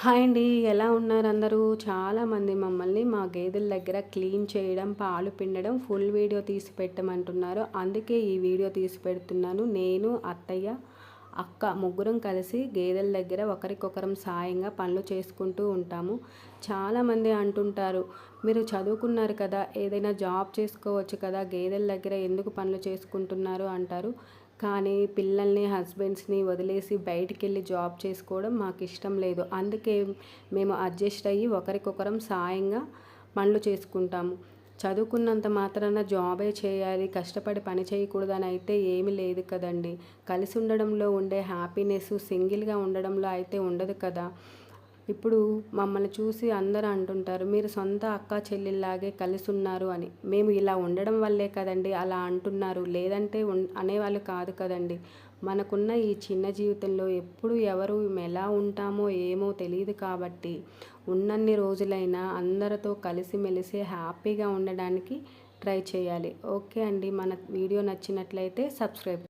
Hi అండి ఎలా ఉన్నారు అందరూ? చాలామంది మమ్మల్ని మా గేదెల దగ్గర క్లీన్ చేయడం పాలు పిండడం ఫుల్ వీడియో తీసి పెట్టమంటున్నారు. అందుకే ఈ వీడియో తీసి పెడుతున్నాను. నేను అత్తయ్య అక్క ముగ్గురం కలిసి గేదెల దగ్గర ఒకరికొకరం సాయంగా పనులు చేసుకుంటూ ఉంటాము. చాలామంది అంటుంటారు మీరు చదువుకున్నారు కదా ఏదైనా జాబ్ చేసుకోవచ్చు కదా గేదెల దగ్గర ఎందుకు పనులు చేసుకుంటున్నారు? అంటారు. కానీ పిల్లల్ని హస్బెండ్స్ని వదిలేసి బయటికి వెళ్ళి జాబ్ చేసుకోవడం మాకు ఇష్టం లేదు. అందుకే మేము అడ్జస్ట్ అయ్యి ఒకరికొకరం సాయంగా పనులు చేసుకుంటాము. చదువుకున్నంత మాత్రాన జాబే చేయాలి కష్టపడి పని చేయకూడదని అయితే ఏమీ లేదు కదండి. కలిసి ఉండడంలో ఉండే హ్యాపీనెస్ సింగిల్గా ఉండడంలో అయితే ఉండదు కదా. ఇప్పుడు మమ్మల్ని చూసి అందరూ అంటుంటారు మీరు సొంత అక్క చెల్లెల్లాగే కలిసి ఉన్నారు అని. మేము ఇలా ఉండడం వల్లే కదండి అలా అంటున్నారు లేదంటే అనేవాళ్ళు కాదు కదండి. మనకున్న ఈ చిన్న జీవితంలో ఎప్పుడు ఎవరు ఎలా ఉంటామో ఏమో తెలియదు కాబట్టి ఉన్నన్ని రోజులైనా అందరితో కలిసిమెలిసి హ్యాపీగా ఉండడానికి ట్రై చేయాలి. ఓకే అండి మన వీడియో నచ్చినట్లయితే సబ్స్క్రైబ్